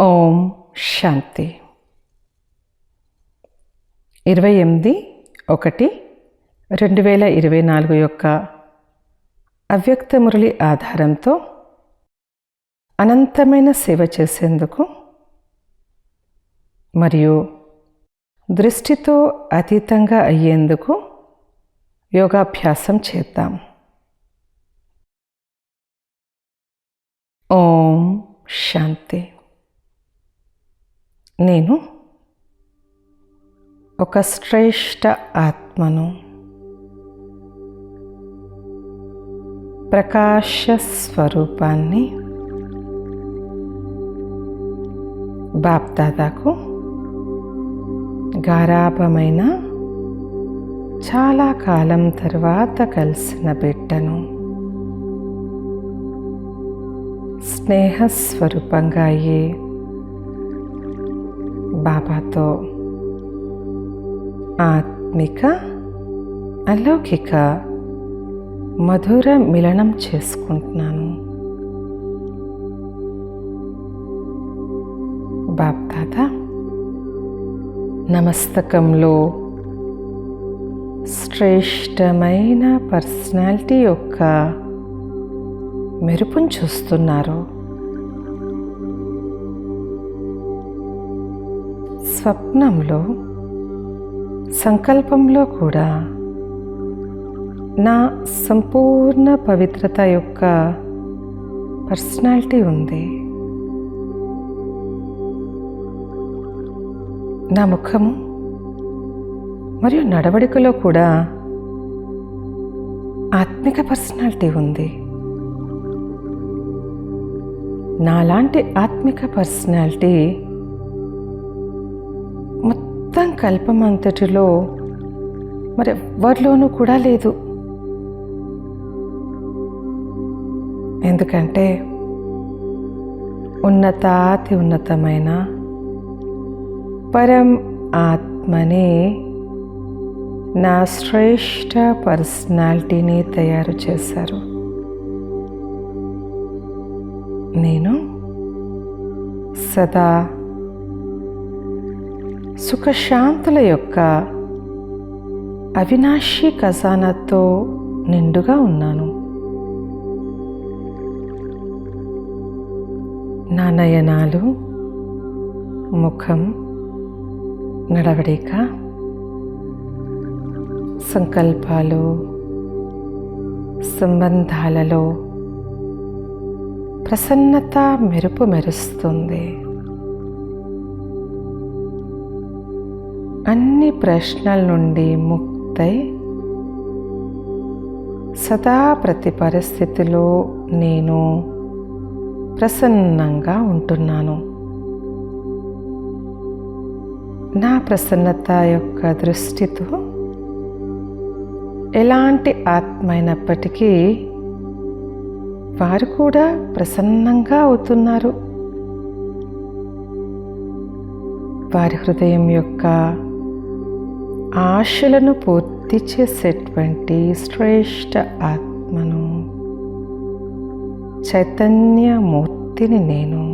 ఓం శాంతి. ఇరవై ఎనిమిది ఒకటి రెండు వేల ఇరవై నాలుగు యొక్క అవ్యక్త మురళి ఆధారంతో అనంతమైన సేవ చేసేందుకు మరియు దృష్టితో అతీతంగా అయ్యేందుకు యోగాభ్యాసం చేద్దాం. ఓం శాంతి. నేను ఒక శ్రేష్ట ఆత్మను ప్రకాశ స్వరూపాన్ని బాప్దాదాకు గారాభమైన చాలా కాలం తర్వాత కలిసిన బిడ్డను స్నేహస్వరూపంగా అయ్యే బాబాతో ఆత్మిక అలౌకిక మధుర మిలనం చేసుకుంటున్నాను బాప్దాదా నమస్తకంలో శ్రేష్టమైన పర్సనాలిటీ యొక్క మెరుపును చూస్తున్నారు స్వప్నంలో సంకల్పంలో కూడా నా సంపూర్ణ పవిత్రత యొక్క పర్సనాలిటీ ఉంది. నా ముఖము మరియు నడవడికలో కూడా ఆత్మిక పర్సనాలిటీ ఉంది. నాలాంటి ఆత్మిక పర్సనాలిటీ మొత్తం కల్పమంతటిలో మరి ఎవరిలోనూ కూడా లేదు. ఎందుకంటే ఉన్నతాతి ఉన్నతమైన పరం ఆత్మనే నా శ్రేష్ట పర్సనాలిటీని తయారు చేశారు. నేను సదా సుఖశాంతుల యొక్క అవినాశి ఖజానాతో నిండుగా ఉన్నాను. నా నయనాలు ముఖం నడవడిక సంకల్పాలు సంబంధాలలో ప్రసన్నత మెరుపు మెరుస్తుంది. అన్ని ప్రశ్నల నుండి ముక్తై సదా ప్రతి పరిస్థితిలో నేను ప్రసన్నంగా ఉంటున్నాను. నా ప్రసన్నత యొక్క దృష్టితో ఎలాంటి ఆత్మ అయినప్పటికీ వారు కూడా ప్రసన్నంగా అవుతున్నారు. వారి హృదయం యొక్క ఆశలను పూర్తి చేసేటువంటి శ్రేష్ట ఆత్మను. చైతన్యమూర్తిని నేను.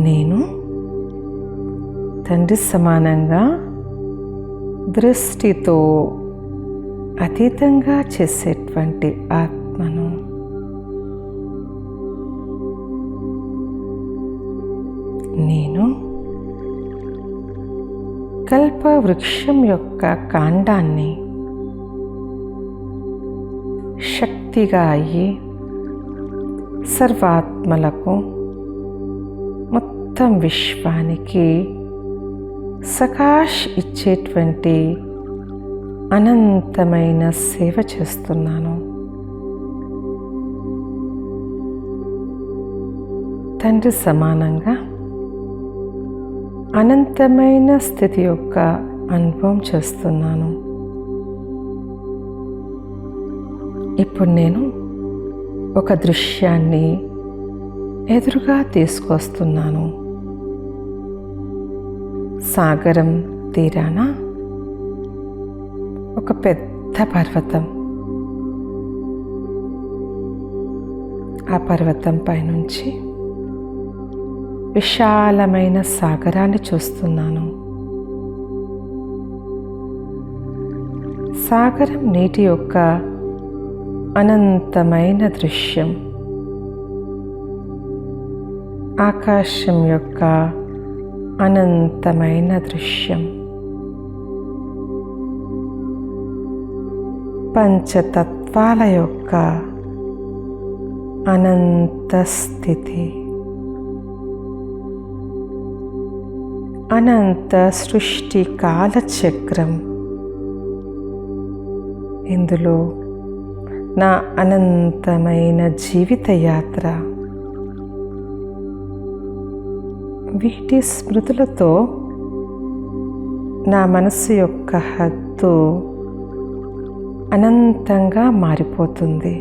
నేను తండ్రి సమానంగా దృష్టితో అతీతంగా చేసేటువంటి ఆత్మను. నేను కల్ప వృక్షం యొక్క కాండాన్ని శక్తిగా అయ్యి సర్వాత్మలకు మొత్తం విశ్వానికి సకాష్ ఇచ్చేటువంటి అనంతమైన సేవ చేస్తున్నాను. తండ్రి సమానంగా అనంతమైన స్థితి యొక్క అనుభవం చేస్తున్నాను. ఇప్పుడు నేను ఒక దృశ్యాన్ని ఎదురుగా తీసుకొస్తున్నాను. సాగరం తీరాన ఒక పెద్ద పర్వతం. ఆ పర్వతం పైనుంచి విశాలమైన సాగరాన్ని చూస్తున్నాను. సాగరం నీటి యొక్క అనంతమైన దృశ్యం. ఆకాశం యొక్క అనంతమైన దృశ్యం. పంచతత్వాల యొక్క అనంత స్థితి. అనంత సృష్టి కాలచక్రం ఇందులో నా అనంతమైన జీవిత యాత్ర వీటి స్మృతులతో నా మనసు యొక్క హద్దు అనంతంగా మారిపోతుంది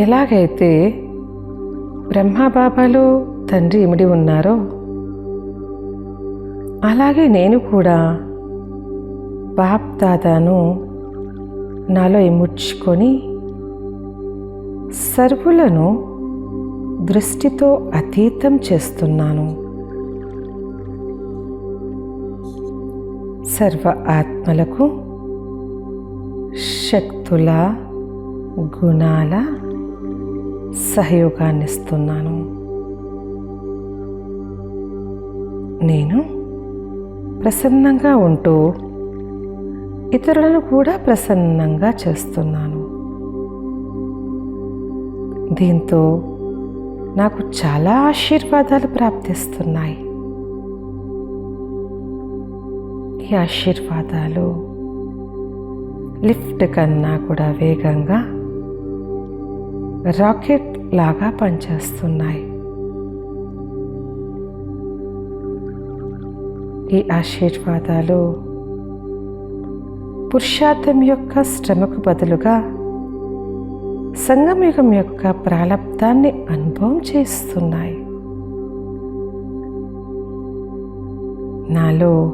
ఎలాగైతే బ్రహ్మబాబాలు తండ్రి ఇమిడి ఉన్నారో? అలాగే నేను కూడా బాప్ దాదాను నాలో ఇముడ్చుకొని సర్వులను దృష్టితో అతీతం చేస్తున్నాను. సర్వ ఆత్మలకు శక్తుల గుణాల సహయోగాన్ని ఇస్తున్నాను నేను ప్రసన్నంగా ఉంటూ ఇతరులను కూడా ప్రసన్నంగా చేస్తున్నాను. దీంతో నాకు చాలా ఆశీర్వాదాలు ప్రాప్తిస్తున్నాయి. ఈ ఆశీర్వాదాలు లిఫ్ట్ కన్నా కూడా వేగంగా రాకెట్ లాగా పనిచేస్తున్నాయి. ఈ ఆశీర్వాదాలు పురుషార్థం యొక్క శ్రమకు బదులుగా సంగమయుగం యొక్క ప్రాలబ్ధాన్ని అనుభవం చేస్తున్నాయి. నాలో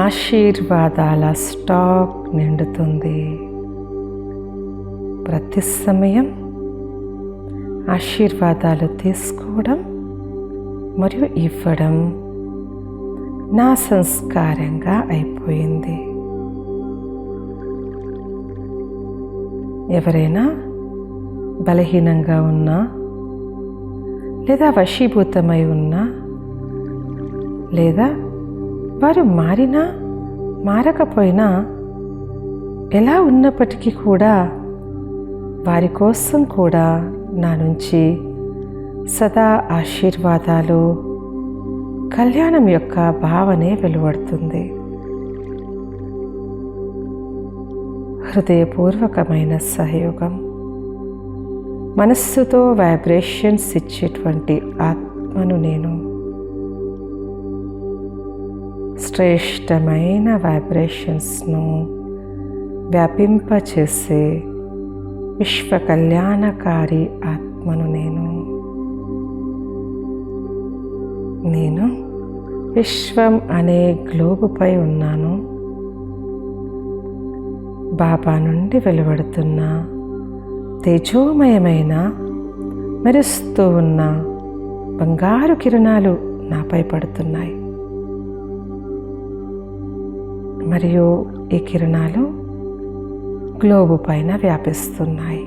ఆశీర్వాదాల స్టాక్ నిండుతుంది. ప్రతి సమయం ఆశీర్వాదాలు తీసుకోవడం మరియు ఇవ్వడం నా సంస్కారంగా అయిపోయింది. ఎవరైనా బలహీనంగా ఉన్నా లేదా వశీభూతమై ఉన్నా లేదా వారు మారినా మారకపోయినా ఎలా ఉన్నప్పటికీ కూడా వారి కోసం కూడా నా నుంచి సదా ఆశీర్వాదాలు కళ్యాణం యొక్క భావనే వెలువడుతుంది. హృదయపూర్వకమైన సహయోగం. మనస్సుతో వైబ్రేషన్స్ ఇచ్చేటువంటి ఆత్మను నేను. శ్రేష్టమైన వైబ్రేషన్స్ను వ్యాపింపచేసే విశ్వ కళ్యాణకారి ఆత్మను నేను. నేను విశ్వం అనే గ్లోబుపై ఉన్నాను. బాబా నుండి వెలువడుతున్న తేజోమయమైన మెరుస్తూ ఉన్న బంగారు కిరణాలు నాపై పడుతున్నాయి. మరియు ఈ కిరణాలు గ్లోబు పైన వ్యాపిస్తున్నాయి.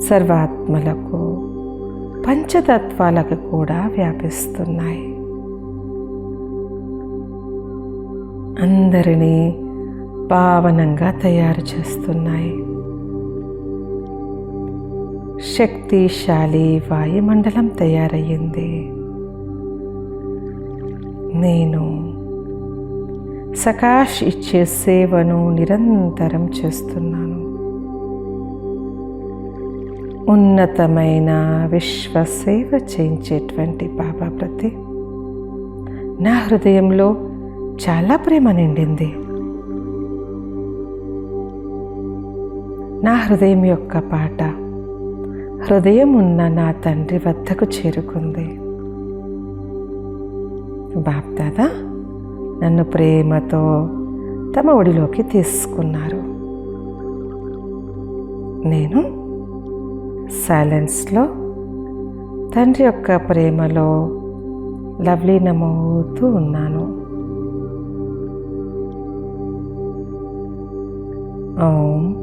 సర్వాత్మలకు పంచతత్వాలకు కూడా వ్యాపిస్తున్నాయి. అందరినీ పావనంగా తయారు చేస్తున్నాయి. శక్తిశాలి వాయుమండలం తయారయ్యింది. నేను సకాష్ ఇచ్చే సేవను నిరంతరం చేస్తున్నాను. ఉన్నతమైన విశ్వ సేవ చేయించేటువంటి బాబా ప్రతి. నా హృదయంలో చాలా ప్రేమ నిండింది. నా హృదయం యొక్క పాట హృదయం ఉన్న నా తండ్రి వద్దకు చేరుకుంది. బాప్దాదా నన్ను ప్రేమతో తమ ఒడిలోకి తీసుకున్నారు. నేను సైలెన్స్లో తండ్రి యొక్క ప్రేమలో లవ్లీనమవుతూ ఉన్నాను. ఓం